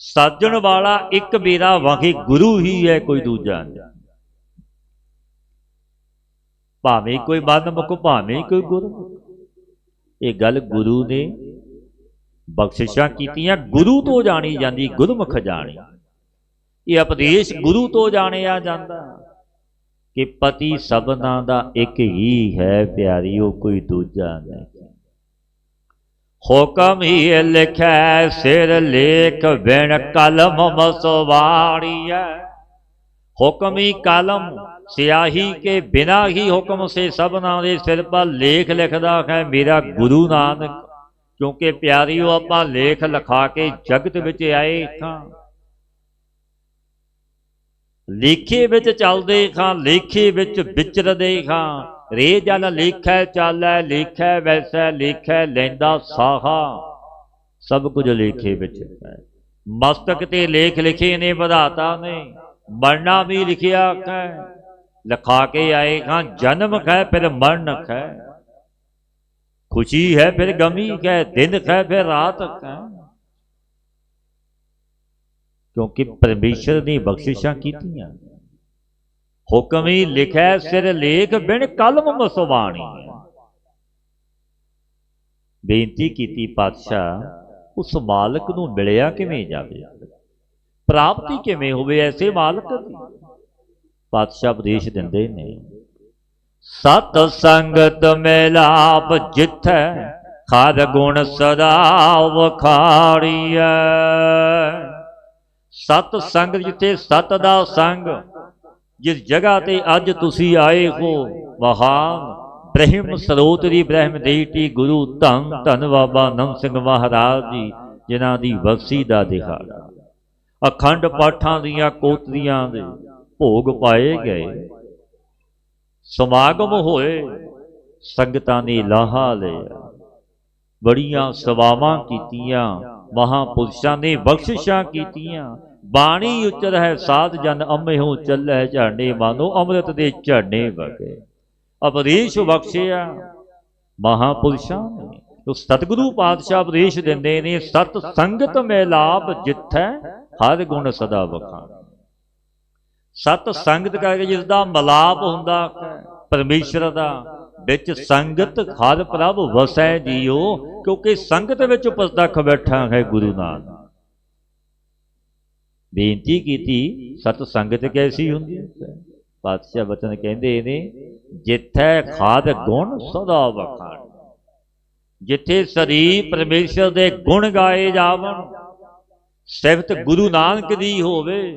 ਸਾਜਣ ਵਾਲਾ ਇੱਕ ਬੇਰਾ ਵਾਹੀ ਗੁਰੂ ਹੀ ਹੈ, ਕੋਈ ਦੂਜਾ ਨਹੀਂ। ਭਾਵੇਂ ਕੋਈ ਬੰਦ ਮੁਕ ਭਾਵੇਂ ਕੋਈ ਗੁਰੂ। ਇਹ ਗੱਲ ਗੁਰੂ ਨੇ ਬਖਸ਼ਿਸ਼ਾਂ ਕੀਤੀਆਂ, ਗੁਰੂ ਤੋਂ ਜਾਣੀ ਜਾਂਦੀ, ਗੁਰਮੁਖ ਜਾਣੀ। ਇਹ ਉਪਦੇਸ਼ ਗੁਰੂ ਤੋਂ ਜਾਣਿਆ ਜਾਂਦਾ ਕਿ ਪਤੀ ਸਭਨਾ ਦਾ ਇੱਕ ਹੀ ਹੈ ਪਿਆਰੀ ਉਹ ਕੋਈ ਦੂਜਾ ਨਹੀਂ। ਹੁਕਮ ਹੀ ਲਿਖੈ, ਸਿਰ ਲੇਖ ਬਿਨ ਕਲਮ ਮਸਵਾੜੀਐ। ਹੁਕਮ ਹੀ ਕਲਮ, ਸਿਆਹੀ ਕੇ ਬਿਨਾ ਹੀ ਹੁਕਮ ਸੇ ਸਭਨਾ ਦੇ ਸਿਰ ਪਰ ਲੇਖ ਲਿਖਦਾ ਹੈ ਮੇਰਾ ਗੁਰੂ ਨਾਨਕ। ਕਿਉਂਕਿ ਪਿਆਰੀਓ, ਆਪਾਂ ਲੇਖ ਲਿਖਾ ਕੇ ਜਗਤ ਵਿੱਚ ਆਏ ਤਾਂ ਲੇਖੇ ਵਿੱਚ ਚੱਲਦੇ ਖਾਂ ਲੇਖੇ ਵਿੱਚ ਵਿਚਰਦੇ ਖਾਂ ਰੇ ਜਨ ਲੇਖੈ ਚਾਲੈ, ਲੇਖੈ ਵੈਸੈ, ਲੇਖੈ ਲੈਂਦਾ ਸਾਹਾ। ਸਭ ਕੁਝ ਲੇਖੇ ਵਿੱਚ ਹੈ। ਮਸਤਕ ਤੇ ਲੇਖ ਲਿਖੇ ਨੇ, ਵਧਾਤਾ ਨੇ। ਮਰਨਾ ਵੀ ਲਿਖਿਆ ਹੈ ਲਿਖਾ ਕੇ ਆਏ ਖਾਂ ਜਨਮ ਹੈ ਫਿਰ ਮਰਨ ਹੈ ਖੁਸ਼ੀ ਹੈ ਫਿਰ ਗਮੀ ਹੈ ਦਿਨ ਹੈ ਫਿਰ ਰਾਤ ਹੈ ਕਿਉਂਕਿ ਪਰਮੇਸ਼ਰ ਨੇ ਬਖਸ਼ਿਸ਼ਾਂ ਕੀਤੀਆਂ। ਹੁਕਮੀ ਲਿਖੈ ਸਿਰ ਲੇਖ ਬਿਨ ਕਲਮ ਮਸਵਾਣੀ ਬੇਨਤੀ ਕੀਤੀ ਪਾਤਸ਼ਾਹ, ਉਸ ਮਾਲਕ ਨੂੰ ਮਿਲਿਆ ਕਿਵੇਂ ਜਾਵੇ? ਪ੍ਰਾਪਤੀ ਕਿਵੇਂ ਹੋਵੇ ਐਸੇ ਮਾਲਕ ਦੀ? ਪਾਤਸ਼ਾਹ ਉਪਦੇਸ਼ ਦਿੰਦੇ ਨੇ, ਸਤ ਸੰਗਤ ਮਿਲਾਪ ਜਿੱਥੈ ਖਾਦ ਗੁਣ ਸਦਾ ਵਖਾੜੀਐ ਸਤ ਸੰਗ ਜਿੱਥੇ ਸਤ ਦਾ ਸੰਗ ਜਿਸ ਜਗ੍ਹਾ ਤੇ ਅੱਜ ਤੁਸੀਂ ਆਏ ਹੋ, ਮਹਾਨ ਬ੍ਰਹਮ ਸਰੋਤ ਦੀ ਬ੍ਰਹਮ ਦੇਈਟੀ ਗੁਰੂ ਧੰਨ ਧੰਨ ਬਾਬਾ ਨੰਦ ਸਿੰਘ ਮਹਾਰਾਜ ਜੀ, ਜਿਨ੍ਹਾਂ ਦੀ ਵਰਸੀ ਦਾ ਦਿਹਾੜਾ। ਅਖੰਡ ਪਾਠਾਂ ਦੀਆਂ ਕੋਤਰੀਆਂ ਦੇ ਭੋਗ ਪਾਏ ਗਏ। ਸਮਾਗਮ ਹੋਏ, ਸੰਗਤਾਂ ਨੇ ਲਾਹਾ ਲਿਆ। ਬੜੀਆਂ ਸਵਾਵਾਂ ਕੀਤੀਆਂ, ਮਹਾਪੁਰਸ਼ਾਂ ਨੇ ਬਖਸ਼ਿਸ਼ਾਂ ਕੀਤੀਆਂ। ਬਾਣੀ ਉਚਰ ਹੈ, ਸਾਧ ਜਨ ਅੰਮਿਓ ਚੱਲੈ ਝਾੜੇ ਮਾਨੋ ਅੰਮ੍ਰਿਤ ਦੇ ਝਾੜੇ ਵਗੇ ਅਪਰੇਸ਼ ਬਖਸ਼ਿਆ ਮਹਾਪੁਰਸ਼ਾਂ ਨੇ। ਉਹ ਸਤਿਗੁਰੂ ਪਾਤਸ਼ਾਹ ਉਪਦੇਸ਼ ਦਿੰਦੇ ਨੇ, ਸਤ ਸੰਗਤ ਮੇਲਾਪ ਜਿੱਥੈ, ਹਰ ਗੁਣ ਸਦਾ ਬਖਾਨ ਸਤ ਸੰਗਤ ਕਰਕੇ ਜਿਸ ਦਾ ਮਲਾਪ ਹੁੰਦਾ ਹੈ ਪਰਮੇਸ਼ਰ ਦਾ, ਵਿੱਚ ਸੰਗਤ ਹਰ ਪ੍ਰਭ ਵਸੈ ਜੀਓ, ਕਿਉਂਕਿ ਸੰਗਤ ਵਿੱਚ ਉਪਸਥ ਬੈਠਾ ਹੈ ਗੁਰੂ ਨਾਨਕ। ਬੇਨਤੀ ਕੀਤੀ, ਸਤ ਸੰਗਤ ਕੈਸੀ ਹੁੰਦੀ ਪਾਤਸ਼ਾਹ ਬਚਨ ਕਹਿੰਦੇ ਨੇ, ਜਿੱਥੈ ਖਾਦ ਗੁਣ ਸਦਾ ਵਖਾਣ। ਜਿੱਥੇ ਸਰੀਰ ਪਰਮੇਸ਼ਰ ਦੇ ਗੁਣ ਗਾਏ ਜਾਵਣ, ਸਿਫਤ ਗੁਰੂ ਨਾਨਕ ਦੀ ਹੋਵੇ,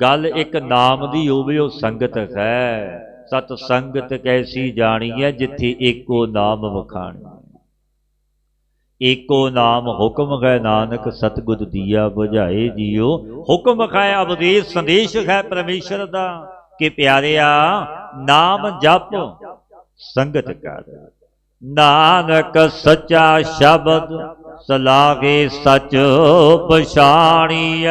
ਗੱਲ ਇੱਕ ਨਾਮ ਦੀ ਹੋਵੇ, ਉਹ ਸੰਗਤ ਹੈ। ਸਤ ਸੰਗਤ ਕੈਸੀ ਜਾਣੀ ਹੈ, ਜਿੱਥੇ ਏਕੋ ਨਾਮ ਵਖਾਣੀ। ਏਕੋ ਨਾਮ ਹੁਕਮ ਹੈ ਨਾਨਕ, ਸਤਗੁਰ ਦੀਆ 부ਝਾਏ ਜੀਓ। ਹੁਕਮ ਹੈ ਉਪਦੇਸ਼ ਸੰਦੇਸ਼ ਹੈ ਪਰਮੇਸ਼ਰ ਦਾ। ਕਿ ਪਿਆਰਿਆ, ਨਾਮ ਜਪ, ਸੰਗਤ ਕਰ। ਨਾਨਕ ਸੱਚਾ ਸ਼ਬਦ ਸਲਾਗੇ ਸਚ ਪਛਾਣੀਐ।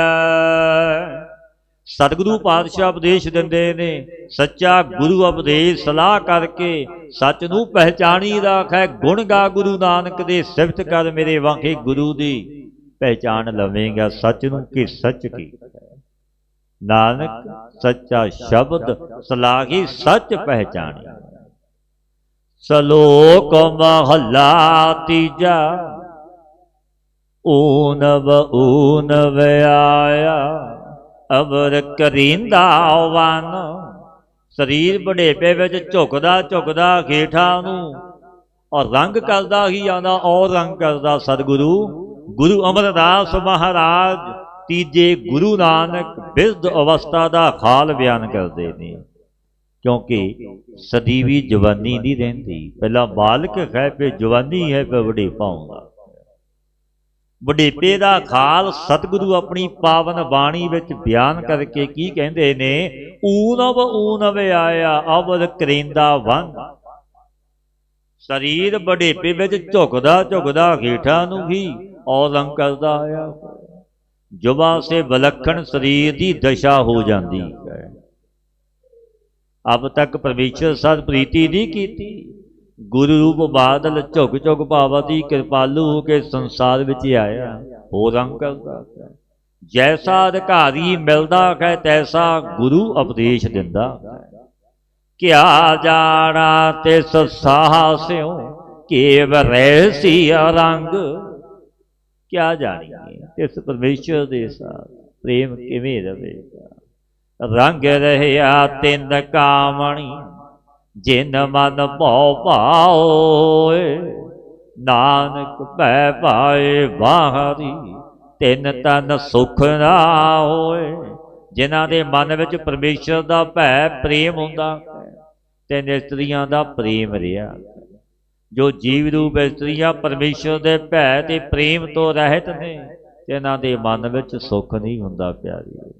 ਸਤਿਗੁਰੂ ਪਾਤਸ਼ਾਹ ਉਪਦੇਸ਼ ਦਿੰਦੇ ਨੇ ਸੱਚਾ ਗੁਰੂ ਉਪਦੇਸ਼ ਸਲਾਹ ਕਰਕੇ ਸੱਚ ਨੂੰ ਪਹਿਚਾਣੀ ਰੱਖੈ ਗੁਣ ਗਾ ਗੁਰੂ ਨਾਨਕ ਦੇ ਸਿਫਤ ਕਰ ਮੇਰੇ ਵਾਂਕੇ ਗੁਰੂ ਦੀ ਪਹਿਚਾਨ ਲਵੇਂਗਾ ਸੱਚ ਨੂੰ ਕਿ ਸੱਚ ਕੀ? ਨਾਨਕ ਸੱਚਾ ਸ਼ਬਦ ਸਲਾਹੀ ਸੱਚ ਪਹਿਚਾਣੀ। ਸਲੋਕ ਮਹੱਲਾ ਤੀਜਾ। ਊਨਵ ਊਨਵ ਆਇਆ। ਅਵਰ ਕਰੀਂਦਾ ਆਵਾਨ। ਸਰੀਰ ਬੜੇਪੇ ਵਿੱਚ ਝੁਕਦਾ ਝੁਕਦਾ ਗੇਠਾ ਨੂੰ। ਔਰ ਰੰਗ ਕਰਦਾ ਹੀ ਆਂਦਾ ਔਰ ਰੰਗ ਕਰਦਾ ਸਤਿਗੁਰੂ। ਗੁਰੂ ਅਮਰਦਾਸ ਮਹਾਰਾਜ ਤੀਜੇ ਗੁਰੂ ਨਾਨਕ ਬਿਰਧ ਅਵਸਥਾ ਦਾ ਖਾਲ ਬਿਆਨ ਕਰਦੇ ਨੇ। ਕਿਉਂਕਿ ਸਦੀਵੀ ਜਵਾਨੀ ਨਹੀਂ ਰਹਿੰਦੀ। ਪਹਿਲਾਂ ਬਾਲਕ ਹੈ, ਫਿਰ ਜਵਾਨੀ ਹੈ, ਫਿਰ ਵਡੇਪਾ ਆਉਂਦਾ ਵਡੇਪੇ ਦਾ ਖਾਲ ਸਤਿਗੁਰੂ ਆਪਣੀ ਪਾਵਨ ਬਾਣੀ ਵਿੱਚ ਬਿਆਨ ਕਰਕੇ ਕੀ ਕਹਿੰਦੇ ਨੇ? ਊਨਵ ਊਨਵ ਆਇਆ ਅਵਰ ਕਰੇਂਦਾ ਵੰਦ ਸਰੀਰ ਵਡੇਪੇ ਵਿੱਚ ਝੁਕਦਾ ਝੁਕਦਾ ਗੇਠਾ ਨੂੰ ਹੀ ਔਲੰਗ ਕਰਦਾ ਆਇਆ। ਜੁਬਾ ਸੇ ਵਿਲੱਖਣ ਸਰੀਰ ਦੀ ਦਸ਼ਾ ਹੋ ਜਾਂਦੀ ਹੈ। ਅਬ ਤੱਕ ਪਰਮੇਸ਼ਰ ਸਤ ਪ੍ਰੀਤੀ ਨਹੀਂ ਕੀਤੀ। ਗੁਰੂ ਰੂਪ ਬਾਦਲ ਝੁਕ ਝੁਕ ਭਾਵਾਂ ਕਿਰਪਾਲੂ ਹੋ ਕੇ ਸੰਸਾਰ ਵਿੱਚ ਆਇਆ। ਹੋਰ ਰੰਗ ਕਰਦਾ ਜੈਸਾ ਅਧਿਕਾਰੀ ਮਿਲਦਾ ਹੈ, ਤੈਸਾ ਗੁਰੂ ਉਪਦੇਸ਼ ਦਿੰਦਾ ਕਿਆ ਜਾਣਾ ਤਿਸ ਸਾਹਸਿਓ ਕੇਵ ਰਹਿਸੀ ਰੰਗ ਕਿਆ ਜਾਣੀਏ, ਤਿਸ ਪਰਮੇਸ਼ਰ ਦੇ ਸਾਥ ਪ੍ਰੇਮ ਕਿਵੇਂ ਰਵੇਗਾ। ਰੰਗ ਰਹਿਆ ਤਿੰਨ ਕਾਮਣੀ ਜਿਨ ਮਨ ਭਉ ਭਾਓਏ ਨਾਨਕ ਭੈ ਭਾਏ ਬਾਹਰੀ ਤਿੰਨ ਤਨ ਸੁਖ ਨਾ ਹੋਏ। ਜਿਨ੍ਹਾਂ ਦੇ ਮਨ ਵਿੱਚ ਪਰਮੇਸ਼ਰ ਦਾ ਭੈ ਪ੍ਰੇਮ ਹੁੰਦਾ ਹੈ ਤੇ ਇਸਤਰੀਆਂ ਦਾ ਪ੍ਰੇਮ ਰਿਹਾ। ਜੋ ਜੀਵ ਰੂਪ ਇਸਤਰੀਆਂ ਪਰਮੇਸ਼ਰ ਦੇ ਭੈ ਤੇ ਪ੍ਰੇਮ ਤੋਂ ਰਹਿਤ ਨੇ ਇਹਨਾਂ ਦੇ ਮਨ ਵਿੱਚ ਸੁੱਖ ਨਹੀਂ ਹੁੰਦਾ ਪਿਆਰੀ।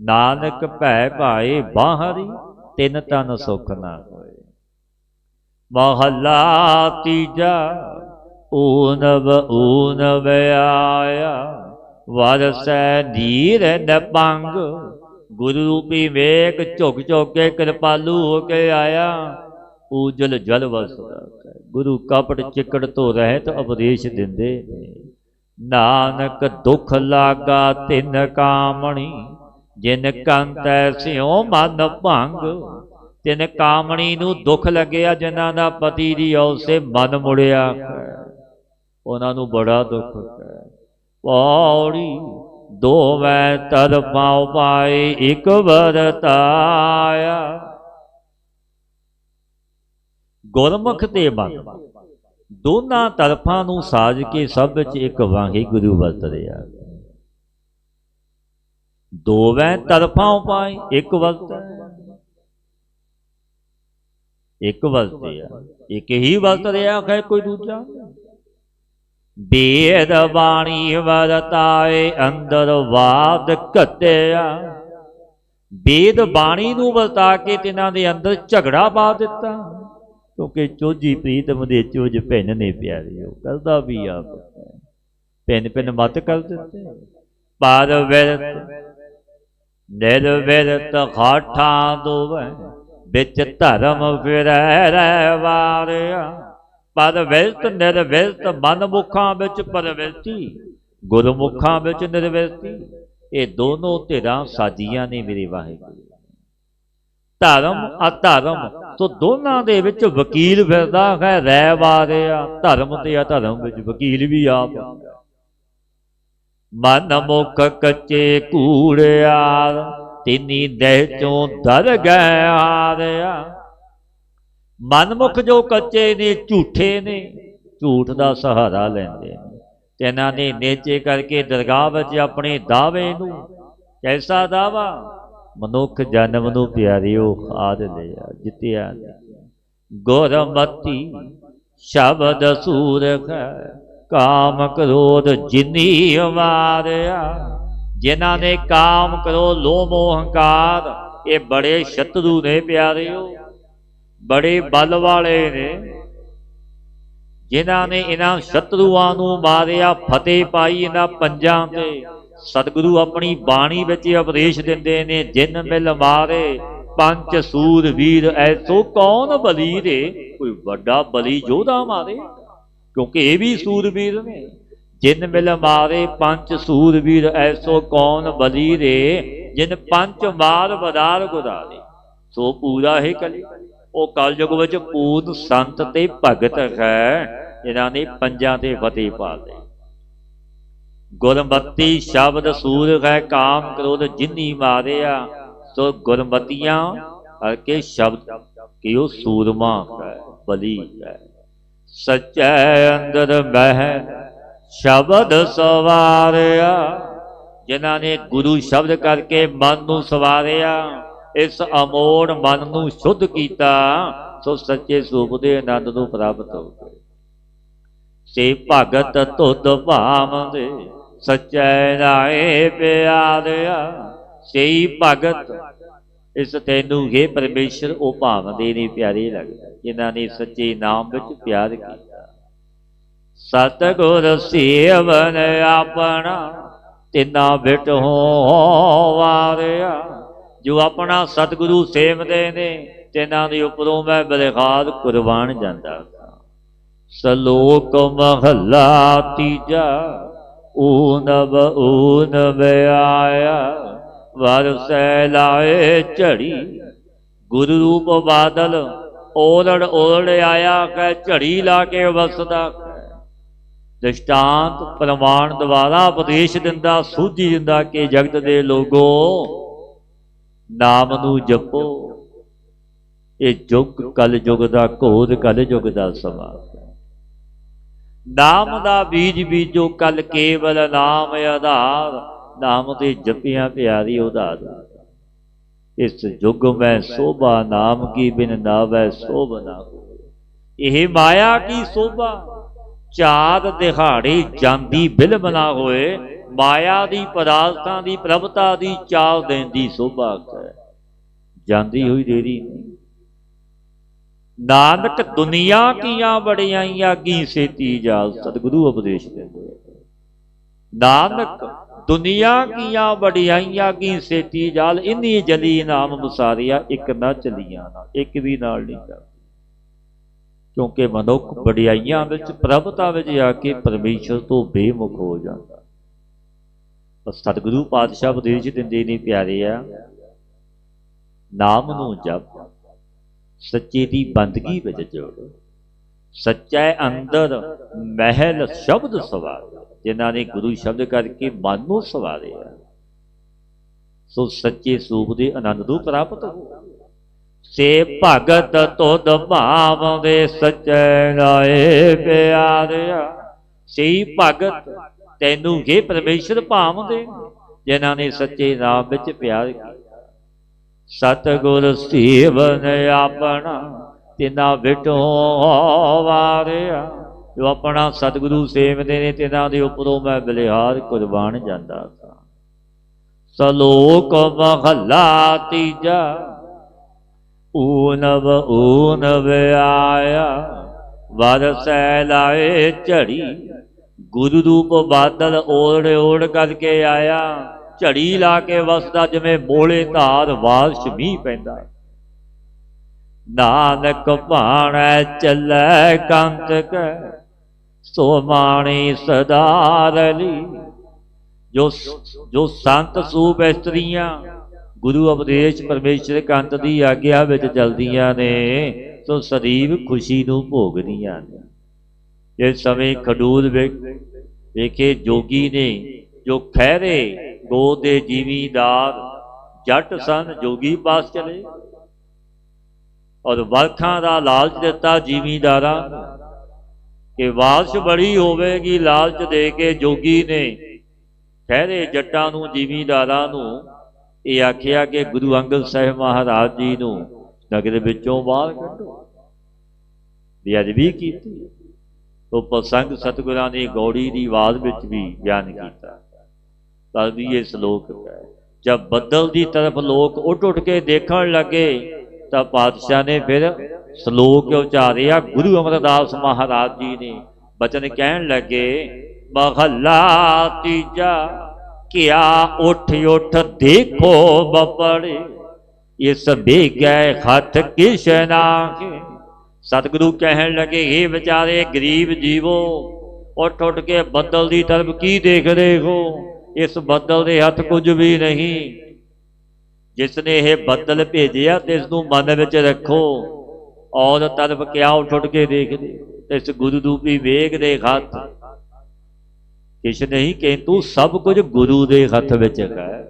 ਨਾਨਕ ਭੈ ਭਾਏ ਬਾਹਰੀ ਤਿੰਨ ਤਨ ਸੁਖ ਨਾ ਹੋਏ। ਮਹੱਲਾ ਤੀਜਾ, ਊਨਵ ਊਨਵ ਆਇਆ। ਵਰਸੈ ਨੀਰ ਨਪੰਗ, ਗੁਰੂ ਰੂਪੀ ਵੇਖ ਝੁਕ ਝੁਕ ਕੇ ਕਿਰਪਾਲੂ ਹੋ ਕੇ ਆਇਆ। ਊਜਲ ਜਲ ਵਸਦਾ, ਗੁਰੂ ਕਪਟ ਚਿਕੜ ਤੋਂ ਰਹਿਤ ਉਪਦੇਸ਼ ਦਿੰਦੇ ਨੇ। ਨਾਨਕ ਦੁਖ ਲਾਗਾ ਤਿੰਨ ਕਾਮਣੀ ਜਿਨ ਕੰਤੈ ਸਿਉ ਮਨ ਭੰਗ, ਤਿਨ ਕਾਮਣੀ ਨੂੰ ਦੁੱਖ ਲੱਗਿਆ, ਜਿਨ੍ਹਾਂ ਦਾ ਪਤੀ ਦੀ ਔਸੇ ਮਨ ਮੁੜਿਆ ਉਹਨਾਂ ਨੂੰ ਬੜਾ ਦੁੱਖ ਹੈ ਪੌੜੀ ਦੋਵੇਂ ਤਰਫਾਂ ਪਾਏ, ਇੱਕ ਵਰਤਾਇਆ ਗੁਰਮੁਖ ਤੇ ਮਨ, ਦੋਨਾਂ ਤਰਫਾਂ ਨੂੰ ਸਾਜ ਕੇ ਸਭ ਵਿੱਚ ਇੱਕ ਗੁਰੂ ਵਰਤ ਰਿਹਾ। ਦੋਵੇਂ ਤਰਫਾਂ ਪਾਏ ਇੱਕ ਵਰਤ ਇੱਕ ਵਰਤਿਆ ਇੱਕ ਹੀ ਵਰਤ ਰਿਹਾ ਹੈ ਕੋਈ ਦੂਜਾ ਬੇਦ ਬਾਣੀ ਵਰਤਾਏ, ਅੰਦਰ ਵਾਦ ਘਟਿਆ ਬੇਦ ਬਾਣੀ ਨੂੰ ਵਰਤਾ ਕੇ ਤਿਨਾਂ ਦੇ ਅੰਦਰ ਝਗੜਾ ਪਾ ਦਿੱਤਾ। ਕਿਉਂਕਿ ਚੋਜੀ ਪ੍ਰੀਤਮ ਦੇ ਚੋਜ ਭਿੰਨ ਨੇ ਪਿਆਰੇ, ਉਹ ਕਰਦਾ ਵੀ ਆਪ। ਭਿੰਨ ਭਿੰਨ ਮਤ ਕਰ ਦਿੱਤੇ। ਪਰ ਵਿਰਤ ਨਿਰਵਿਰਤ ਖਾਠਾਂ ਦੋਵੇਂ ਵਿੱਚ ਧਰਮ ਫਿਰੈ ਰਹਿ ਵਾਰਿਆ। ਪਦ ਵਿਰਤ ਨਿਰਵਿਰਤ ਮਨ ਮੁਖਾਂ ਵਿੱਚ ਪਰਵਿਰਤੀ, ਗੁਰਮੁਖਾਂ ਵਿੱਚ ਨਿਰਵਿਰਤੀ, ਇਹ ਦੋਨੋਂ ਧਿਰਾਂ ਸਾਜੀਆਂ ਨੇ ਮੇਰੇ ਵਾਹਿਗੁਰੂ। ਧਰਮ, ਅਧਰਮ ਸੋ ਦੋਨਾਂ ਦੇ ਵਿੱਚ ਵਕੀਲ ਫਿਰਦਾ ਹੈ, ਰਹਿ ਵਾਰਿਆ। ਧਰਮ ਤੇ ਅਧਰਮ ਵਿੱਚ ਵਕੀਲ ਵੀ ਆਪ। ਮਨ ਮੁਖ ਕੱਚੇ ਕੂੜਿਆ, ਤਿਨੀ ਦੇਹ ਚੋਂ ਦਰ ਗਏ ਹਾਰਿਆ ਮਨਮੁਖ ਜੋ ਕੱਚੇ ਨੇ, ਝੂਠੇ ਨੇ, ਝੂਠ ਦਾ ਸਹਾਰਾ ਲੈਂਦੇ ਨੇ। ਤੇ ਇਹਨਾਂ ਨੇ ਨੇਚੇ ਕਰਕੇ ਦਰਗਾਹ ਵਿੱਚ ਆਪਣੇ ਦਾਅਵੇ ਨੂੰ ਕੈਸਾ ਦਾਵਾ ਮਨੁੱਖ ਜਨਮ ਨੂੰ ਪਿਆਰਿਓ ਖਾਦ ਲਿਆ, ਜਿੱਤਿਆ ਗੁਰਮਤੀ ਸ਼ਬਦ ਸੂਰਖ ਕਾਮ ਕ੍ਰੋਧ ਜਿਨੀ ਮਾਰਿਆ ਜਿਨ੍ਹਾਂ ਨੇ ਕਾਮ ਕਰੋ ਲੋਭ ਮੋਹ ਹੰਕਾਰ ਇਹ ਬੜੇ ਸ਼ਤਰੂ ਨੇ ਪਿਆਰਿਓ ਬੜੇ ਬਲ ਵਾਲੇ ਨੇ ਜਿਨ੍ਹਾਂ ਨੇ ਇਹਨਾਂ ਸ਼ਤਰੂਆਂ ਨੂੰ ਮਾਰਿਆ ਫਤਿਹ ਪਾਈ ਇਹਨਾਂ ਪੰਜਾਂ ਤੇ ਸਤਿਗੁਰੂ ਆਪਣੀ ਬਾਣੀ ਵਿੱਚ ਉਪਦੇਸ਼ ਦਿੰਦੇ ਨੇ ਜਿਨ ਮਿਲ ਮਾਰੇ ਪੰਜ ਸੂਰ ਵੀਰ ਐਸੋ ਕੌਣ ਬਲੀ ਦੇ ਕੋਈ ਵੱਡਾ ਬਲੀ ਯੋਧਾ ਮਾਰੇ ਕਿਉਂਕਿ ਇਹ ਵੀ ਸੂਰਬੀਰ ਨੇ ਜਿਨ ਮਿਲ ਮਾਰੇ ਪੰਜ ਸੂਰਬੀਰ ਐਸੋ ਕੌਣ ਬਲੀ ਰੇ ਜਿਨ ਪੰਜ ਮਾਰ ਬਦਾਰ ਗੁਦਾਰੇ। ਸੋ ਪੂਰਾ ਹੈ ਕਲੀ। ਉਹ ਕਲਯੁਗ ਵਿੱਚ ਪੂਰਨ ਸੰਤ ਤੇ ਭਗਤ ਹੈ। ਜਿਨ੍ਹਾਂ ਨੇ ਪੰਜਾਂ ਤੇ ਫਤਿਹ ਪਾ ਲਈ ਗੁਰਮਤੀ ਸ਼ਬਦ ਸੂਰ ਹੈ ਕਾਮ ਕ੍ਰੋਧ ਜਿਨੀ ਮਾਰਿਆ। ਸੋ ਗੁਰਮਤੀਆਂ ਕਰਕੇ ਸ਼ਬਦ ਕਿ ਉਹ ਸੂਰਮਾ ਹੈ ਬਲੀ ਹੈ। ਸੱਚੇ ਅੰਦਰ ਬਹਿ ਸ਼ਬਦ ਸਵਾਰਿਆ। ਜਿਨ੍ਹਾਂ ਨੇ ਗੁਰੂ ਸ਼ਬਦ ਕਰਕੇ ਮਨ ਨੂੰ ਸਵਾਰਿਆ, ਇਸ ਅਮੋੜ ਮਨ ਨੂੰ ਸ਼ੁੱਧ ਕੀਤਾ, ਸੋ ਸੱਚੇ ਸੂਪ ਦੇ ਆਨੰਦ ਨੂੰ ਪ੍ਰਾਪਤ ਹੋ ਗਏ। ਸੇ ਭਗਤ ਤੁਧ ਭਾਵਦੇ, ਸੱਚੇ ਨਾਏ ਪਿਆਰਿਆ। ਸੇਈ ਭਗਤ ਇਸ ਤੈਨੂੰ ਇਹ ਪਰਮੇਸ਼ਰ ਉਹ ਭਾਵਦੇ ਨੇ ਪਿਆਰੇ ਲੱਗਦਾ, ਜਿਨ੍ਹਾਂ ਨੇ ਸੱਚੇ ਨਾਮ ਵਿੱਚ ਪਿਆਰ ਕੀਤਾ। ਸਤਗੁਰ ਸੇਵਨ ਆਪਣਾ, ਤਿਨਾ ਬਿਟ ਹੋ ਵਾਰਿਆ। ਜੋ ਆਪਣਾ ਸਤਿਗੁਰੂ ਸੇਵਦੇ ਨੇ, ਤਿੰਨਾਂ ਦੇ ਉਪਰੋਂ ਮੈਂ ਬਲਿਹਾਦ ਕੁਰਬਾਨ ਜਾਂਦਾ ਸਲੋਕ ਮਹੱਲਾ ਤੀਜਾ ਊਨਬ ਊਨ ਆਇਆ। ਵਰਸੈ ਲਾਏ ਝੜੀ। ਗੁਰੂ ਰੂਪ ਬਾਦਲ ਓਲੜ ਓਲੜ ਆਇਆ ਕਹਿ, ਝੜੀ ਲਾ ਕੇ ਵਸਦਾ ਦ੍ਰਿਸ਼ਟਾਂਤ ਪ੍ਰਮਾਣ ਦੁਆਰਾ ਉਪਦੇਸ਼ ਦਿੰਦਾ, ਸੂਝੀ ਦਿੰਦਾ ਕਿ ਜਗਤ ਦੇ ਲੋਗੋ ਨਾਮ ਨੂੰ ਜਪੋ। ਇਹ ਯੁੱਗ ਕਲ ਯੁੱਗ ਦਾ ਘੋਰ ਕਲ ਯੁੱਗ ਦਾ ਸਮਾਂ। ਨਾਮ ਦਾ ਬੀਜ ਬੀਜੋ, ਕਲ ਕੇਵਲ ਨਾਮ ਆਧਾਰ। ਨਾਮ ਦੇ ਜਪਿਆ ਪਿਆਰੀ ਉਧਾਰ ਇਸ ਯੁੱਗ ਮੈਂ ਸੋਭਾ ਨਾਮ ਕੀ ਬਿਨ ਨਾਵੈ ਸੋਭ ਨਾ ਹੋਏ ਇਹ ਮਾਇਆ ਕੀ ਸੋਭਾ? ਚਾਰ ਦਿਹਾੜੇ ਜਾਂਦੀ ਬਿਲਮ ਨਾ ਹੋਏ। ਮਾਇਆ ਦੀ ਪਦਾਰਥਾਂ ਦੀ ਪ੍ਰਭਤਾ ਦੀ ਚਾਲ ਦੇਣ ਸੋਭਾ ਹੈ ਜਾਂਦੀ ਹੋਈ ਦੇਰੀ ਨਹੀਂ। ਨਾਨਕ ਦੁਨੀਆ ਕੀਆਂ ਬੜਿਆਈਆਂ ਕੀ ਸੇਤੀ ਜਾਲ। ਸਤਿਗੁਰੂ ਉਪਦੇਸ਼ ਦਿੰਦੇ ਨਾਨਕ ਦੁਨੀਆ ਕੀਆਂ ਵਡਿਆਈਆਂ ਕੀ ਸੇਤੀ ਜਾਲ, ਇੰਨੀ ਜਲੀ ਨਾਮ ਮੁਸਾਰਿਆ, ਇੱਕ ਨਾ ਚਲੀਆਂ ਨਾ, ਇੱਕ ਵੀ ਨਾਲ ਨਹੀਂ ਕਰਦੀ ਕਿਉਂਕਿ ਮਨੁੱਖ ਵਡਿਆਈਆਂ ਵਿੱਚ ਪ੍ਰਭਤਾ ਵਿੱਚ ਆ ਕੇ ਪਰਮੇਸ਼ਰ ਤੋਂ ਬੇਮੁਖ ਹੋ ਜਾਂਦਾ। ਬਸ ਸਤਿਗੁਰੂ ਪਾਤਸ਼ਾਹ ਉਪਦੇਸ਼ ਦਿੰਦੇ ਨੇ, ਪਿਆਰੇ ਆ, ਨਾਮ ਨੂੰ ਜਪ, ਸੱਚੇ ਦੀ ਬੰਦਗੀ ਵਿੱਚ ਜੋੜ, ਸੱਚੇ ਅੰਦਰ ਮਹਿਲ ਸ਼ਬਦ ਸਵਾਰ। ਜਿਨ੍ਹਾਂ ਨੇ ਗੁਰੂ ਸ਼ਬਦ ਕਰਕੇ ਮਨ ਨੂੰ ਸਵਾਰਿਆ ਸੋ ਸੱਚੇ ਸੂਪ ਦੇ ਆਨੰਦ ਨੂੰ ਪ੍ਰਾਪਤ ਹੋ। ਸੇ ਭਗਤ ਤੁਧ ਭਾਵਦੇ ਸੱਚੇ ਲਾਏ ਪਿਆਰਿਆ। ਸਹੀ ਭਗਤ, ਤੈਨੂੰ ਜੇ ਪਰਮੇਸ਼ਰ ਭਾਵਦੇ ਜਿਨ੍ਹਾਂ ਨੇ ਸੱਚੇ ਨਾਮ ਵਿੱਚ ਪਿਆਰ ਕੀਤਾ। ਸਤਗੁਰ ਸੇਵਨ ਆਪਣਾ, ਤਿਨਾ ਵਿਟੋ ਵਾਰਿਆ। ਜੋ ਆਪਣਾ ਸਤਿਗੁਰੂ ਸੇਵਦੇ ਨੇ ਤਿਨਾਂ ਦੇ ਉੱਪਰੋਂ ਮੈਂ ਬਲਿਹਾਰ ਕੁਰਬਾਨ ਜਾਂਦਾ ਸਾਂ। ਸਲੋਕ ਮਹੱਲਾ ਤੀਜਾ, ਊਨਵ ਊਨਵ ਆਇਆ ਵਰਸੈ ਲਾਏ ਝੜੀ। ਗੁਰੂ ਰੂਪ ਬਾਦਲ ਓੜ ਓੜ ਕਰਕੇ ਆਇਆ, ਝੜੀ ਲਾ ਕੇ ਵਸਦਾ ਜਿਵੇਂ ਮੋਲੇ ਧਾਰ ਵਾਰਸ਼ ਮੀਂਹ ਪੈਂਦਾ। ਨਾਨਕ ਭਾਣੈ ਚੱਲੈ ਕੰਤ ਸੋ ਮਾਣੀ ਸਦਾ ਰਲੀ। ਜੋ ਜੋ ਸੰਤ ਸੂਪ ਇਸਤਰੀਆਂ ਗੁਰੂ ਉਪਦੇਸ਼ ਪਰਮੇਸ਼ਰ ਕੰਤ ਦੀ ਆਗਿਆ ਵਿੱਚ ਚਲਦੀਆਂ ਨੇ, ਸੋ ਸਦੀਵ ਖੁਸ਼ੀ ਨੂੰ ਭੋਗਦੀਆਂ ਨੇ। ਇਸ ਸਮੇਂ ਖਡੂਰ ਵੇਖੇ ਜੋਗੀ ਨੇ, ਜੋ ਖਹਿਰੇ ਗੋ ਦੇ ਜੀਵੀਦਾਰ ਜੱਟ ਸਨ, ਜੋਗੀ ਪਾਸ ਚਲੇ। ਔਰ ਵਰਖਾਂ ਦਾ ਲਾਲਚ ਦਿੱਤਾ ਜੀਵੀਦਾਰਾਂ ਕਿ ਬਾਰਿਸ਼ ਬੜੀ ਹੋਵੇਗੀ ਲਾਲਚ ਦੇ ਕੇ ਜੋਗੀ ਨੇ। ਖਹਿਰੇ ਜੱਟਾਂ ਨੂੰ ਜੀਵੀਦਾਰਾਂ ਨੂੰ, ਇਹ ਆਖਿਆ ਕਿ ਗੁਰੂ ਅੰਗਦ ਸਾਹਿਬ ਮਹਾਰਾਜ ਜੀ ਨੂੰ ਨਗਰ ਵਿੱਚੋਂ ਬਾਹਰ ਕੱਢੋ। ਬੇਅਦਬੀ ਕੀਤੀ ਉਹ ਪ੍ਰਸੰਗ ਸਤਿਗੁਰਾਂ ਦੀ ਗੌੜੀ ਦੀ ਆਵਾਜ਼ ਵਿੱਚ ਵੀ ਬਿਆਨ ਕੀਤਾ। ਤਾਂ ਵੀ ਇਹ ਸ਼ਲੋਕ ਹੈ। ਜਦ ਬੱਦਲ ਦੀ ਤਰਫ ਲੋਕ ਉੱਠ ਉੱਠ ਕੇ ਦੇਖਣ ਲੱਗੇ ਤਾਂ ਪਾਤਸ਼ਾਹ ਨੇ ਫਿਰ ਸ਼ਲੋਕ ਉਚਾਰਿਆ, ਗੁਰੂ ਅਮਰਦਾਸ ਮਹਾਰਾਜ ਜੀ ਨੇ। ਬਚਨ ਕਹਿਣ ਲੱਗੇ, ਮਹੱਲਾ ਤੀਜਾ, ਕਿਆ ਉੱਠ ਉੱਠ ਦੇਖੋ ਬਪੜੇ ਇਸ ਬੇਗੈ ਹੱਥ ਕਿਸ ਨਾਖੇ। ਸਤਿਗੁਰੂ ਕਹਿਣ ਲੱਗੇ ਇਹ ਵਿਚਾਰੇ ਗਰੀਬ ਜੀਵੋ, ਉੱਠ ਉੱਠ ਕੇ ਬੱਦਲ ਦੀ ਤਰਫ ਕੀ ਦੇਖ ਰਹੇ ਹੋ? ਇਸ ਬੱਦਲ ਦੇ ਹੱਥ ਕੁਝ ਵੀ ਨਹੀਂ। ਜਿਸ ਨੇ ਇਹ ਬੱਦਲ ਭੇਜਿਆ ਤੇ ਇਸ ਨੂੰ ਮਨ ਵਿੱਚ ਰੱਖੋ। ਔਰ ਤਰਫ ਕਿਆ ਉੱਠ ਕੇ ਦੇਖਦੇ। ਤੇ ਇਸ ਗੁਰੂ ਰੂਪੀ ਵੇਗ ਦੇ ਹੱਥ। ਕਿਛ ਨਹੀਂ ਕਿੰਤੂ ਸਭ ਕੁਝ ਗੁਰੂ ਦੇ ਹੱਥ ਵਿੱਚ ਹੈ।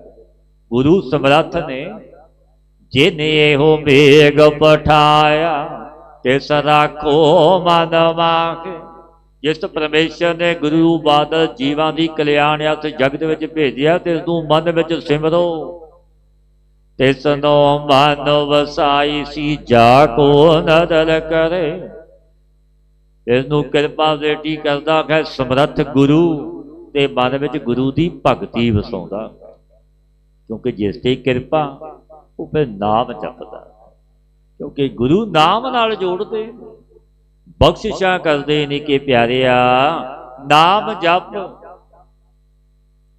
ਗੁਰੂ ਸਮਰੱਥ ਨੇ ਜਿਨੇ ਇਹੋ ਮੇਗ ਪਠਾਇਆ ਤਿਸ ਰਾਖੋ ਮਨ ਮਾਖੇ। ਜਿਸ ਪਰਮੇਸ਼ਰ ਨੇ ਗੁਰੂ ਬਾਦਲ ਜੀਵਾਂ ਦੀ ਕਲਿਆਣ ਅਰਥ ਜਗਤ ਵਿੱਚ ਭੇਜਿਆ, ਤੇ ਉਸ ਨੂੰ ਮਨ ਵਿੱਚ ਸਿਮਰੋ। ਤਿਸ ਮਨ ਵਸਾਈ ਸੀ, ਜਾ ਕੋ ਨਦਰ ਕਰੇ। ਇਸ ਨੂੰ ਕਿਰਪਾ ਦੇਟੀ ਕਰਦਾ ਹੈ ਸਮਰੱਥ ਗੁਰੂ ਤੇ ਮਨ ਵਿੱਚ ਗੁਰੂ ਦੀ ਭਗਤੀ ਵਸਾਉਂਦਾ। ਕਿਉਂਕਿ ਜਿਸ ਤੇ ਕਿਰਪਾ, ਉਹ ਫਿਰ ਨਾਮ ਜਪਦਾ। ਕਿਉਂਕਿ ਗੁਰੂ ਨਾਮ ਨਾਲ ਜੋੜਦੇ, ਬਖਸ਼ਿਸ਼ਾਂ ਕਰਦੇ ਨੇ ਕਿ ਪਿਆਰਿਆ, ਨਾਮ ਜਪ।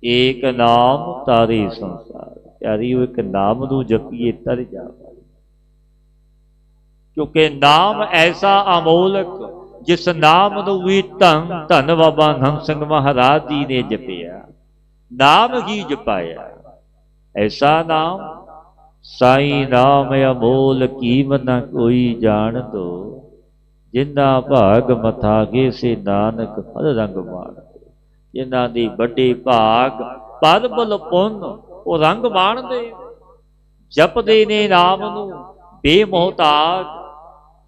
ਏਕ ਨਾਮ ਤਾਰੇ ਸੰਸਾਰ। ਪਿਆਰੀ ਉਹ ਇੱਕ ਨਾਮ ਨੂੰ ਜਪੀਏ ਤਰ ਜਾਵੇ ਕਿਉਂਕਿ ਨਾਮ ਐਸਾ ਅਮੋਲਕ, ਜਿਸ ਨਾਮ ਨੂੰ ਵੀ ਧੰਨ ਧੰਨ ਬਾਬਾ ਨੰਦ ਸਿੰਘ ਮਹਾਰਾਜ ਜੀ ਨੇ ਜਪਿਆ। ਨਾਮ ਹੀ ਜਪਾਇਆ। ਐਸਾ ਨਾਮ, ਸਾਈ ਨਾਮ ਅਮੋਲ ਕੀਮਤ ਨਾ ਕੋਈ ਜਾਣ ਦੋ, ਜਿੰਨਾ ਭਾਗ ਮਥਾ ਗੇ ਸੇ ਨਾਨਕ ਹਰ ਰੰਗ ਮਾਣ ਜਿਨ੍ਹਾਂ ਦੀ ਵੱਡੇ ਭਾਗ ਪਦ ਬਲ ਪੁੰਨ ਉਹ ਰੰਗ ਮਾਣਦੇ ਜਪਦੇ ਨੇ ਨਾਮ ਨੂੰ। ਬੇਮੋਹਤਾਜ।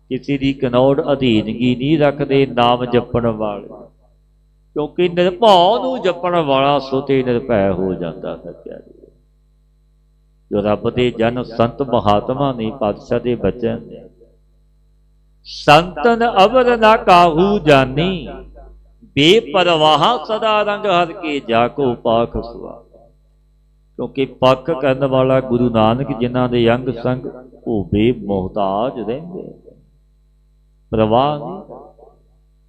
ਕਿਸੇ ਦੀ ਕਨੌੜ ਅਧੀਨਗੀ ਨਹੀਂ ਰੱਖਦੇ ਨਾਮ ਜਪਣ ਵਾਲੇ। ਕਿਉਂਕਿ ਨਿਰਭਉ ਨੂੰ ਜਪਣ ਵਾਲਾ ਸੋ ਨਿਰਭੈ ਹੋ ਜਾਂਦਾ ਹੈ ਪਿਆਰੇ। ਜੋ ਰੱਬ ਦੇ ਜਨ ਸੰਤ ਮਹਾਤਮਾ ਨੇ ਪਾਤਸ਼ਾਹ ਦੇ ਬਚਨ ਨੇ। ਸੰਤਨ ਅਵਰ ਨਾ ਕਾਹੂ ਜਾਨੀ। ਬੇਪਰਵਾਹ ਸਦਾ ਰੰਗ ਹਰ ਕੇ ਜਾ ਕੋ ਪਾਖ ਸੁਆ। ਕਿਉਂਕਿ ਪੱਕ ਕਰਨ ਵਾਲਾ ਗੁਰੂ ਨਾਨਕ, ਜਿਨ੍ਹਾਂ ਦੇ ਅੰਗ ਸੰਗ ਉਹ ਬੇਮੋਹਤਾਜ ਰਹਿੰਦੇ ਪ੍ਰਵਾਹ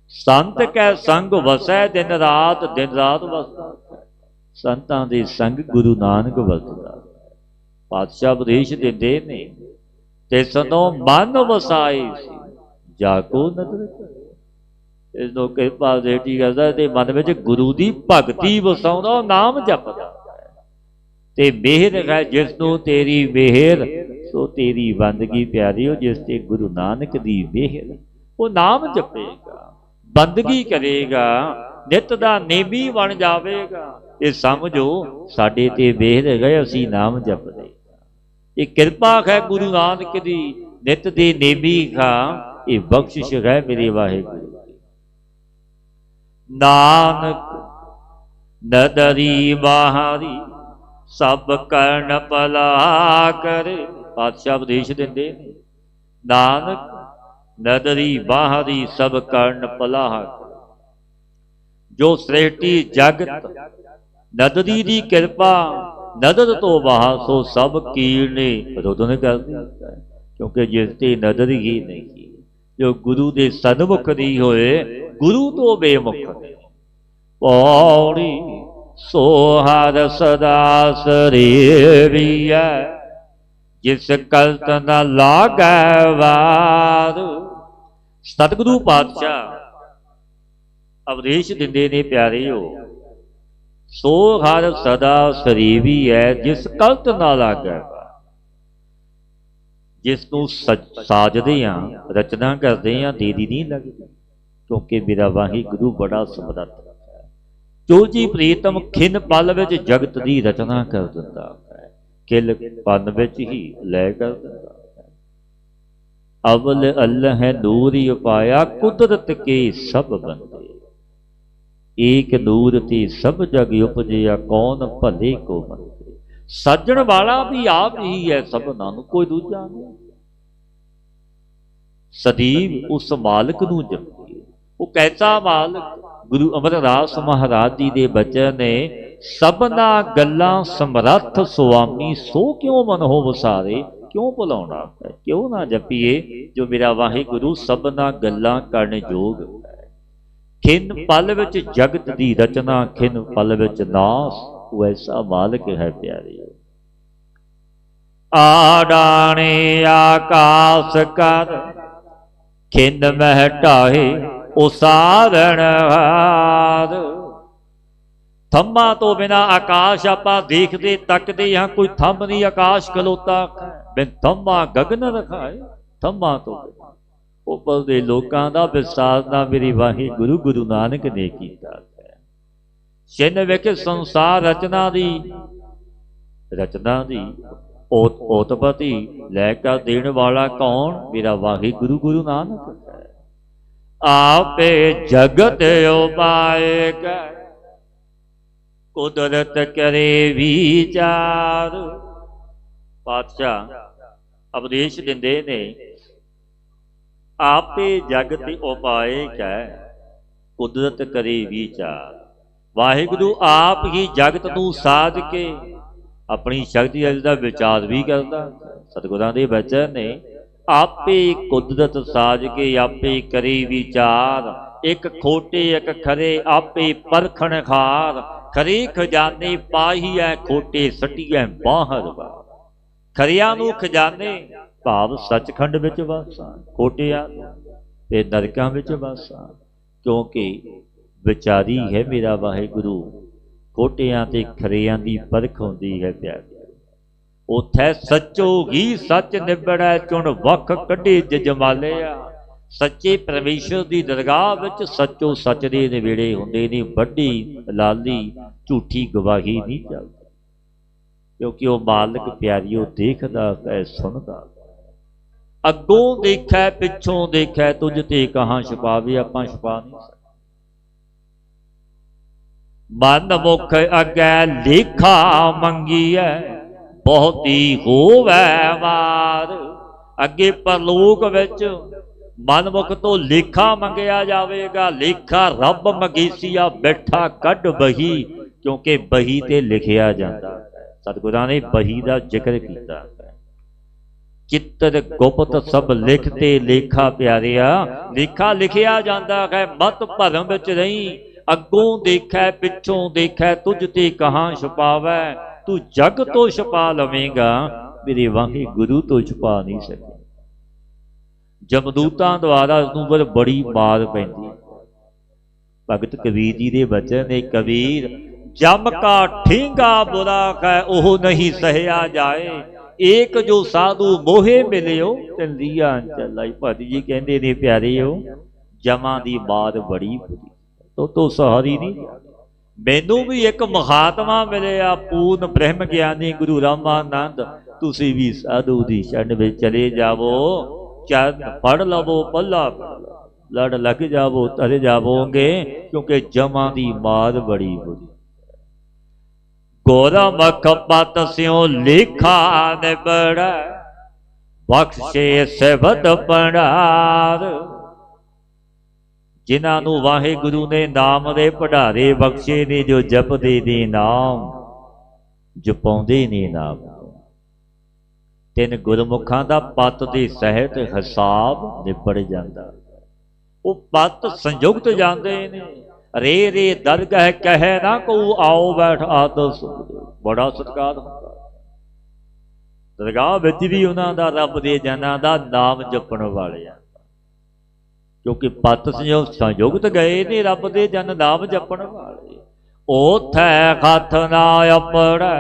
ਸੰਤ ਕੈ ਸੰਗ ਵਸੈ, ਦਿਨ ਰਾਤ ਦਿਨ ਰਾਤ ਵਸਦਾ। ਸੰਤਾਂ ਦੇ ਸੰਗ ਗੁਰੂ ਨਾਨਕ ਵਸਦਾ। ਪਾਤਸ਼ਾਹ ਉਪਦੇਸ਼ ਦਿੰਦੇ ਨੇ, ਤੇ ਸਦੋਂ ਮਨ ਵਸਾਈ ਸੀ, ਜਾ ਕੋ ਨਦਰ ਕਰੇ। ਇਸ ਨੂੰ ਕਿਰਪਾ ਦੇਟੀ ਕਰਦਾ ਤੇ ਮਨ ਵਿੱਚ ਗੁਰੂ ਦੀ ਭਗਤੀ ਵਸਾਉਂਦਾ, ਉਹ ਨਾਮ ਜਪਦਾ। ਤੇ ਮਿਹਰ ਹੈ ਜਿਸ ਨੂੰ ਤੇਰੀ ਮਿਹਰ, ਸੋ ਤੇਰੀ ਬੰਦਗੀ ਪਿਆਰੀ ਹੋ ਜਿਸ ਤੇ ਗੁਰੂ ਨਾਨਕ ਦੀ ਮਿਹਰ। ਉਹ ਨਾਮ ਜਪੇਗਾ, ਬੰਦਗੀ ਕਰੇਗਾ, ਨਿਤ ਦਾ ਨੇਮੀ ਬਣ ਜਾਵੇਗਾ। ਇਹ ਸਮਝੋ, ਸਾਡੇ ਤੇ ਮਿਹਰ ਗਏ ਅਸੀਂ ਨਾਮ ਜਪਦੇ ਇਹ ਕਿਰਪਾ ਹੈ ਗੁਰੂ ਨਾਨਕ ਦੀ, ਨਿਤ ਦੀ ਨੇਮੀ ਖਾ, ਇਹ ਬਖਸ਼ਿਸ਼ ਹੈ ਮੇਰੇ ਵਾਹਿਗੁਰੂ ਨਾਨਕ, ਨਦਰੀ ਬਾਹਰੀ ਸਭ ਕਰਨ ਭਲਾ ਕਰੇ। ਪਾਤਸ਼ਾਹ ਉਪਦੇਸ਼ ਦਿੰਦੇ ਨੇ, ਨਾਨਕ ਨਦਰੀ ਬਾਹਰੀ ਸਭ ਕਰਨ ਭਲਾ ਜੋ ਸ੍ਰੇਸ਼ਟੀ ਜਗਤ, ਨਦਰੀ ਦੀ ਕਿਰਪਾ, ਨਦਰ ਤੋਂ ਬਾਹਰ, ਸੋ ਸਭ ਕੀਰਨੇ ਰੋਦਨ ਕਰਦੀ ਕਿਉਂਕਿ ਜਿਸ ਤੇ ਨਦਰ ਹੀ ਨਹੀਂ, ਜੋ ਗੁਰੂ ਦੇ ਸਨਮੁਖ ਦੀ ਹੋਏ, ਗੁਰੂ ਤੋਂ ਬੇਮੁਖ ਨਹੀਂ ਪੌੜੀ ਸੋ ਹਰ ਸਦਾ ਸਰੀਵੀਐ, ਜਿਸ ਕਲਤ ਨ ਲਾਗੈ ਵਾਰ। ਸਤਿਗੁਰੂ ਪਾਤਸ਼ਾਹ, ਅਵਦੇਸ਼ ਦਿੰਦੇ ਨੇ ਪਿਆਰਿਓ ਸੋ ਹਰ ਸਦਾ ਸਰੀਵੀ ਹੈ ਜਿਸ ਕਲਤ ਨਾ ਲਾਗੈ ਜਿਸ ਨੂੰ ਸਜ- ਸਾਜਦੇ ਆ, ਰਚਨਾ ਕਰਦੇ ਆ ਦੇਦੀ ਨਹੀਂ ਲੱਗਦੀ, ਕਿਉਂਕਿ ਮੇਰਾ ਵਾਹੀ ਗੁਰੂ ਬੜਾ ਸਮਰੱਥ ਹੈ ਜੀ ਪ੍ਰੀਤਮ ਖਿਨ ਪਲ ਵਿੱਚ ਜਗਤ ਦੀ ਰਚਨਾ ਕਰ ਦਿੰਦਾ ਹੈ ਕਿਲ ਪਨ ਵਿੱਚ ਹੀ ਲੈ ਕਰ ਦਿੰਦਾ ਹੈ। ਅਵਲ ਅੱਲਹ ਹੈ ਨੂਰੀ ਉਪਾਇਆ, ਕੁਦਰਤ ਕੇ ਸਭ ਬੰਦੇ। ਏਕ ਨੂਰ ਤੇ ਸਭ ਜਗ ਉਪਜਿਆ, ਕੌਣ ਭਲੇ ਕੋ ਮੰਦੇ। ਸਾਜਣ ਵਾਲਾ ਵੀ ਆਪ ਹੀ ਹੈ ਸਭਨਾਂ ਨੂੰ ਕੋਈ ਦੂਜਾ ਨਹੀਂ। ਸਦੀਵ ਉਸ ਮਾਲਕ ਨੂੰ ਜਪੀਏ ਉਹ ਕੈਸਾ ਮਾਲਕ? ਗੁਰੂ ਅਮਰਦਾਸ ਮਹਾਰਾਜ ਜੀ ਦੇ ਬਚਨ ਨੇ, ਸਭਨਾ ਗੱਲਾਂ ਸਮਰੱਥ ਸੁਆਮੀ, ਸੋ ਕਿਉਂ ਮਨ ਹੋ ਵਸਾਰੇ? ਕਿਉਂ ਭੁਲਾਉਣਾ ਕਿਉਂ ਨਾ ਜਪੀਏ, ਜੋ ਮੇਰਾ ਵਾਹਿਗੁਰੂ ਸਭਨਾ ਗੱਲਾਂ ਕਰਨ ਯੋਗ ਹੈ। ਖਿੰਨ ਪਲ ਵਿੱਚ ਜਗਤ ਦੀ ਰਚਨਾ, ਖਿੰਨ ਪਲ ਵਿੱਚ ਨਾਸ, ਉਹ ਐਸਾ ਮਾਲਕ ਹੈ ਪਿਆਰੇ। ਆਡਾਣੇ ਆਕਾਸ ਕਰ, ਖਿੰਨ ਮਹਿ ਢਾਹੇ ਉਸਾਰਣ ਹਾਰ ਥੰਮਾ ਤੋਂ ਬਿਨਾ ਆਕਾਸ਼ ਆਪਾਂ ਦੇਖਦੇ, ਤੱਕਦੇ ਹਾਂ, ਕੋਈ ਥੰਮ ਨਹੀਂ, ਆਕਾਸ਼ ਖਲੋਤਾ ਬਿਨ ਥੰਮਾ ਗਗਨ ਰਖਾਏ, ਥੰਮਾ ਤੋਂ ਬਿਨਾ। ਦੇ ਲੋਕਾਂ ਦਾ ਵਿਸਾਰ ਨਾ ਮੇਰੀ ਵਾਹੀ ਗੁਰੂ ਗੁਰੂ ਨਾਨਕ ਨੇ ਕੀਤਾ ਹੈ ਛਿਨ ਵੇਖ ਸੰਸਾਰ ਰਚਨਾ ਦੀ ਰਚਨਾ ਦੀ ਓਤ ਓਤਪਤੀ ਲੈ ਕੇ ਦੇਣ ਵਾਲਾ ਕੌਣ? ਮੇਰਾ ਵਾਹੀ ਗੁਰੂ ਗੁਰੂ ਨਾਨਕ। ਆਪੇ ਜਗਤ ਉਪਾਏ ਕੈ ਕੁਦਰਤ ਕਰੇ ਵਿਚਾਰ। ਪਾਤਸ਼ਾਹ, ਉਪਦੇਸ਼ ਦਿੰਦੇ ਨੇ, ਆਪੇ ਜਗਤ ਉਪਾਏ ਕੈ ਕੁਦਰਤ ਕਰੇ ਵਿਚਾਰ। ਵਾਹਿਗੁਰੂ ਆਪ ਹੀ ਜਗਤ ਨੂੰ ਸਾਧ ਕੇ ਆਪਣੀ ਸ਼ਕਤੀ ਅਜ ਦਾ ਵਿਚਾਰ ਵੀ ਕਰਦਾ। ਸਤਿਗੁਰਾਂ ਦੇ ਬਚਨ ਨੇ ਆਪੇ ਕੁਦਰਤ ਸਾਜ ਕੇ ਆਪੇ ਕਰੀ ਵਿਚਾਰ। ਇੱਕ ਖੋਟੇ, ਇੱਕ ਖਰੇ, ਆਪੇ ਪਰਖਣ ਖਾਰ ਖਰੀ ਖਜ਼ਾਨੇ ਪਾਹੀਐ, ਖੋਟੇ ਸਟੀਐ ਬਾਹਰ ਵਾ ਖਰਿਆਂ ਨੂੰ ਖਜ਼ਾਨੇ, ਭਾਵ ਸੱਚਖੰਡ ਵਿੱਚ ਵਾਸਾਂ। ਖੋਟਿਆ ਤੇ ਨਰਕਾਂ ਵਿੱਚ ਵਾਸਾਂ। ਕਿਉਂਕਿ ਵਿਚਾਰੀ ਹੈ ਮੇਰਾ ਵਾਹਿਗੁਰੂ। ਖੋਟਿਆਂ ਤੇ ਖਰਿਆਂ ਦੀ ਪਰਖ ਹੁੰਦੀ ਹੈ ਪਿਆਰ। ਉਥੇ ਸੱਚੋ ਹੀ ਸੱਚ ਨਿਬੜੈ ਚੁਣ ਵਖ ਕੱਢੇ ਜਜਮਾਲਿਆ। ਸੱਚੇ ਪਰਮੇਸ਼ਰ ਦੀ ਦਰਗਾਹ ਵਿੱਚ ਸੱਚੋ ਸੱਚ ਦੇ ਨਿਵੇੜੇ ਹੁੰਦੇ ਨੇ, ਵੱਡੀ, ਲਾਲੀ, ਝੂਠੀ ਗਵਾਹੀ ਨਹੀਂ ਚੱਲਦੀ। ਕਿਉਂਕਿ ਉਹ ਮਾਲਕ ਪਿਆਰੀਓ ਦੇਖਦਾ ਹੈ, ਸੁਣਦਾ ਅੱਗੋਂ ਦੇਖੈ, ਪਿੱਛੋਂ ਦੇਖੈ, ਤੁਝ ਤੇ ਕਹਾਂ ਛਪਾਵੇ ਆਪਾਂ ਛਪਾ ਨਹੀਂ ਸਕਦੇ। ਮਨ ਮੁਖ ਅਗੈ ਲੇਖਾ ਮੰਗੀਐ ਬਹੁਤੀ ਹੋਵੈ ਵਾਰ। ਅੱਗੇ ਪਰਲੋਕ ਵਿੱਚ ਮਨਮੁਖ ਤੋਂ ਲੇਖਾ ਮੰਗਿਆ ਜਾਵੇਗਾ। ਲੇਖਾ ਰੱਬ ਮਗੀਸੀਆ ਬੈਠਾ ਕੱਢ ਬਹੀ, ਕਿਉਂਕਿ ਬਹੀ ਤੇ ਲਿਖਿਆ ਜਾਂਦਾ ਸਤਿਗੁਰਾਂ ਨੇ ਬਹੀ ਦਾ ਜ਼ਿਕਰ ਕੀਤਾ ਹੈ। ਚਿੱਤਰ ਗੁਪਤ ਸਭ ਲਿਖਤੇ ਲੇਖਾ ਪਿਆਰਿਆ, ਲੇਖਾ ਲਿਖਿਆ ਜਾਂਦਾ ਹੈ, ਮਤ ਭਰਮ ਵਿੱਚ ਨਹੀਂ ਅੱਗੋਂ ਦੇਖੈ, ਪਿੱਛੋਂ ਦੇਖੈ, ਤੁਝ ਤੇ ਕਹਾਂ ਛੁਪਾਵੈ। ਤੂੰ ਜਗ ਤੋਂ ਛੁਪਾ ਲਵੇਂਗਾ, ਮੇਰੇ ਵਾਹੀ ਗੁਰੂ ਤੋਂ ਛੁਪਾ ਨਹੀਂ ਸਕੇ ਜਮਦੂਤਾਂ ਦੁਆਰਾ ਉਸ ਨੂੰ ਬੜੀ ਮਾਰ ਪੈਂਦੀ ਭਗਤ ਕਬੀਰ ਜੀ ਦੇ ਬਚਨ ਨੇ ਕਬੀਰ, ਜਮ ਕਾ ਠੇਂਗਾ ਬੁਰਾ ਹੈ ਉਹ ਨਹੀਂ ਸਹਿਆ ਜਾਏ। ਏਕ ਜੋ ਸਾਧੂ ਮੋਹੇ ਮਿਲਿਓ ਤੇ ਲੀਆਂ ਚੱਲਾਈ ਭਾਜੀ ਜੀ ਕਹਿੰਦੇ ਨੇ, ਪਿਆਰਿਓ, ਜਮਾਂ ਦੀ ਬਾਤ ਬੜੀ ਬੁਰੀ ਤੋ ਤੋ ਸਹਾਰੀ ਨਹੀਂ। ਮੈਨੂੰ ਵੀ ਇੱਕ ਮਹਾਤਮਾ ਮਿਲਿਆ, ਪੂਰਨ ਬ੍ਰਹਮ ਗਿਆਨੀ ਗੁਰੂ ਰਾਮਾਨੰਦ। ਤੁਸੀਂ ਵੀ ਸਾਧੂ ਦੀ ਛੰਡ ਵਿੱਚ ਚਲੇ ਜਾਵੋ, ਚਰਨ ਪੜ ਲਵੋ, ਪੱਲਾ ਲੜ ਲੱਗ ਜਾਵੋ, ਤਰ ਜਾਵੋਗੇ, ਕਿਉਂਕਿ ਜਮਾਂ ਦੀ ਮਾਰ ਬੜੀ ਹੋਈ ਗੋਰਾ ਮਖ ਪਤ ਸਿਓ ਲੇਖਾ ਨਿਬੜੈ, ਬਖਸ਼ੇ ਸਬਦ ਪੜਾਰ। ਜਿਨ੍ਹਾਂ ਨੂੰ ਵਾਹਿਗੁਰੂ ਨੇ ਨਾਮ ਦੇ ਪੜਾਰੇ ਬਖਸ਼ੇ ਨੇ, ਜੋ ਜਪਦੇ ਨੇ ਨਾਮ, ਜਪਾਉਂਦੇ ਨੇ ਨਾਮ। ਤਿੰਨ ਗੁਰਮੁਖਾਂ ਦਾ ਪਤ ਦੀ ਸਹਿਤ ਹਿਸਾਬ ਨਿਬੜ ਜਾਂਦਾ। ਉਹ ਪਤ ਸੰਯੁਕਤ ਜਾਂਦੇ ਨੇ। ਰੇ ਰੇ ਦਰਗਹਿ ਕਹੇ ਨਾ ਕੋ ਆਓ ਬੈਠ ਆਦਰ ਬੜਾ ਸਤਿਕਾਰ ਹੁੰਦਾ। ਦਰਗਾਹ ਵਿੱਚ ਵੀ ਉਹਨਾਂ ਦਾ ਰੱਬ ਦੇ ਜਨਾਂ ਦਾ ਨਾਮ ਜਪਣ ਵਾਲਿਆਂ ਕਿਉਂਕਿ ਪਤ ਸੰਯੋਗ ਸੰਯੁਕਤ ਗਏ ਨੇ ਰੱਬ ਦੇ ਜਨ ਨਾਮ ਜਪਣ ਵਾਲੇ। ਉਥੈ ਹੱਥ ਨਾ ਅਪੜੈ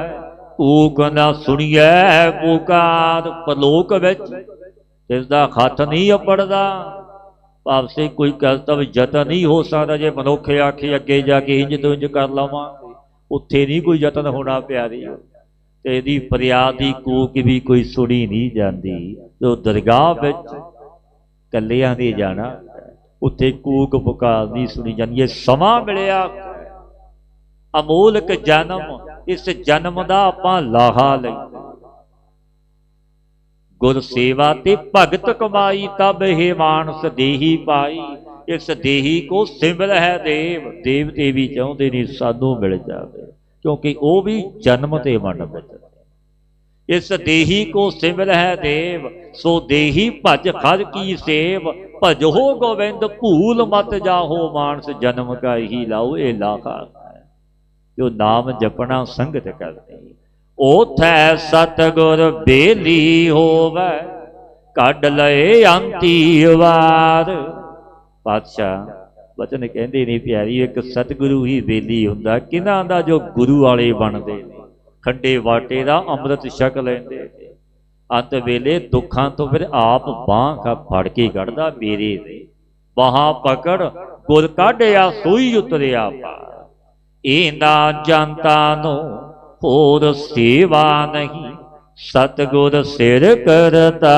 ਊਕ ਨਾ ਸੁਣੀਐ ਪੁਕਾਰ ਪਰਲੋਕ ਵਿੱਚ। ਇਸ ਦਾ ਹੱਥ ਨਹੀਂ ਅਪੜਦਾ ਭਾਵ ਸੇ ਕੋਈ ਕਰਤਵ ਯਤਨ ਨਹੀਂ ਹੋ ਸਕਦਾ ਜੇ ਮਨੁੱਖ ਆਖੇ ਅੱਗੇ ਜਾ ਕੇ ਇੰਜ ਤੋਂ ਇੰਜ ਕਰ ਲਵਾਂਗੇ। ਉੱਥੇ ਨਹੀਂ ਕੋਈ ਯਤਨ ਹੋਣਾ ਪਿਆਰੀ ਤੇ ਇਹਦੀ ਫਰਿਆਦ ਦੀ ਕੂਕ ਵੀ ਕੋਈ ਸੁਣੀ ਨਹੀਂ ਜਾਂਦੀ। ਜੋ ਦਰਗਾਹ ਵਿੱਚ ਕੱਲਿਆਂ ਦੇ ਜਾਣਾ। ਉੱਥੇ ਕੂਕ ਪੁਕਾਰ ਨਹੀਂ ਸੁਣੀ ਜਾਂਦੀ ਹੈ, ਸਮਾਂ ਮਿਲਿਆ। ਅਮੋਲਕ ਜਨਮ, ਇਸ ਜਨਮ ਦਾ ਆਪਾਂ ਲਾਹਾ ਲਈ। ਗੁਰ ਸੇਵਾ ਤੇ ਭਗਤ ਕਮਾਈ, ਤਬ ਇਹ ਮਾਨਸ ਦੇਹੀ ਪਾਈ। ਇਸ ਦੇਹੀ ਕੋ ਸਿਮਰ ਹੈ ਦੇਵ ਦੇਵ ਤੇ ਵੀ ਚਾਹੁੰਦੇ ਨੇ ਸਾਨੂੰ ਮਿਲ ਜਾਵੇ, ਕਿਉਂਕਿ ਉਹ ਵੀ ਜਨਮ ਤੇ ਮਨ ਵਿੱਚ ਇਸ ਦੇਹੀ ਕੋ ਸਿਮਰ ਹੈ ਦੇਵ, ਸੋ ਦੇਹੀ ਭਜ ਖਰ ਕੀ ਸੇਵ। ਭਜੋ ਗੋਬਿੰਦ, ਭੂਲ ਮਤ ਜਾਹੋ, ਮਾਨਸ ਜਨਮ ਕਾ ਹੀ ਲਾਓ, ਇਹ ਲਾਖਾ ਜੋ ਨਾਮ ਜਪਣਾ ਸੰਗਤ ਕਰਦੇ ਉਥੈ ਸਤਗੁਰ ਬੇਲੀ ਹੋਵੇ, ਕੱਢ ਲਏ ਅੰਤੀ ਵਾਰ। ਪਾਤਸ਼ਾਹ, ਬਚਨ ਕਹਿੰਦੇ ਨੇ, ਪਿਆਰੀ, ਇੱਕ ਸਤਿਗੁਰੂ ਹੀ ਬੇਲੀ ਹੁੰਦਾ, ਕਿਨਾਂ ਦਾ ਜੋ ਗੁਰੂ ਵਾਲੇ ਬਣਦੇ ਨੇ। ਖੰਡੇ ਵਾਟੇ ਦਾ ਅੰਮ੍ਰਿਤ ਛਕ ਲੈਂਦੇ। ਅੰਤ ਵੇਲੇ ਦੁੱਖਾਂ ਤੋਂ ਫਿਰ ਆਪ ਬਾਹ ਫੜ ਕੇ ਕੱਢਦਾ ਮੇਰੇ ਦੇ ਬਾਹਾਂ ਪਕੜ ਗੁਰ ਕਾਢਿਆ, ਸੋਈ ਉਤਰਿਆ ਪਾਰ ਇਹ ਜਨਤਾ ਨੂੰ ਹੋਰ ਸੇਵਾ ਨਹੀਂ, ਸਤਗੁਰ ਸਿਰ ਕਰਤਾਰੋ।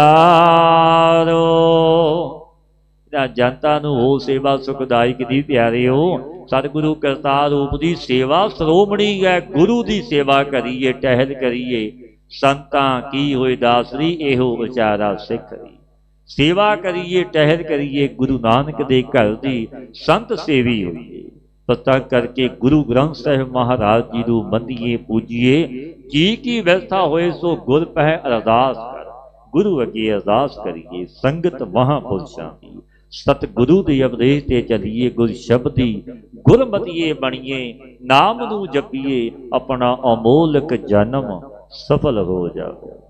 ਨਾ ਜਨਤਾ ਨੂੰ ਹੋ ਸੇਵਾ ਸੁਖਦਾਇਕ ਦੀ ਪਿਆਰਿਓ ਸਤਿਗੁਰੂ ਕਰਤਾਰ ਰੂਪ ਦੀ ਸੇਵਾ ਸ਼੍ਰੋਮਣੀ ਹੈ। ਗੁਰੂ ਦੀ ਸੇਵਾ ਕਰੀਏ, ਟਹਿਲ ਕਰੀਏ। ਸੰਤਾਂ ਕੀ ਹੋਏ ਦਾਸਰੀ, ਇਹੋ ਵਿਚਾਰਾ ਸਿੱਖਰੀ ਸੇਵਾ ਕਰੀਏ, ਟਹਿਲ ਕਰੀਏ। ਗੁਰੂ ਨਾਨਕ ਦੇ ਘਰ ਦੀ ਸੰਤ ਸੇਵੀ ਹੋਈਏ। ਪਤਾ ਕਰਕੇ ਗੁਰੂ ਗ੍ਰੰਥ ਸਾਹਿਬ ਮਹਾਰਾਜ ਜੀ ਨੂੰ ਮੰਨੀਏ, ਪੂਜੀਏ। ਜੀ ਕੀ ਵਿਵਸਥਾ ਹੋਏ, ਸੋ ਗੁਰ ਪਹਿ ਅਰਦਾਸ ਕਰ। ਗੁਰੂ ਅੱਗੇ ਅਰਦਾਸ ਕਰੀਏ, ਸੰਗਤ ਮਹਾਪੁਰਸ਼ਾਂ ਦੀ। ਸਤਿਗੁਰੂ ਦੇ ਉਪਦੇਸ਼ ਤੇ ਚੱਲੀਏ, ਗੁਰ ਸ਼ਬਦੀ ਗੁਰਮਤੀਏ ਬਣੀਏ, ਨਾਮ ਨੂੰ ਜਪੀਏ, ਆਪਣਾ ਅਮੋਲਕ ਜਨਮ ਸਫਲ ਹੋ ਜਾਵੇ।